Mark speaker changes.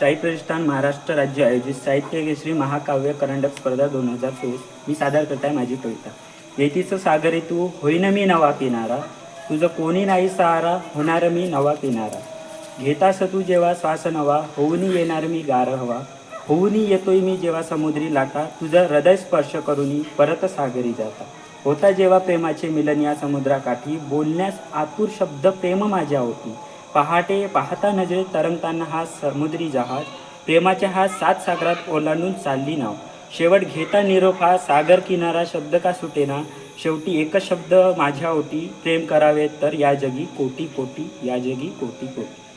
Speaker 1: शाही प्रतिष्ठान महाराष्ट्र राज्य आयोजित साहित्य केसरी महाकाव्य करंडक स्पर्धा दोन हजार चोवीस. मी सादर करत आहे माझी कविता. येतीचं सागरी तू होईन मी नवा किनारा. तुझं कोणी नाही सहारा होणार मी नवा किनारा. घेतास तू जेव्हा श्वास नवा होऊन येणार मी गार हवा. होऊन येतोय मी जेव्हा समुद्री लाटा. तुझं हृदय स्पर्श करूनी परत सागरी जाता. होता जेव्हा प्रेमाचे मिलन या समुद्राकाठी. बोलण्यास आतुर शब्द प्रेम माझ्या होती. पहाटे पाहता नजरे तरंगताना हा समुद्री जहाज प्रेमाच्या हा सात सागरात ओलांडून चालली नाव. शेवट घेता निरोप हा सागर किनारा शब्द का सुटेना? शेवटी एकच शब्द माझ्या होती प्रेम करावे तर या जगी कोटी कोटी या जगी कोटी कोटी.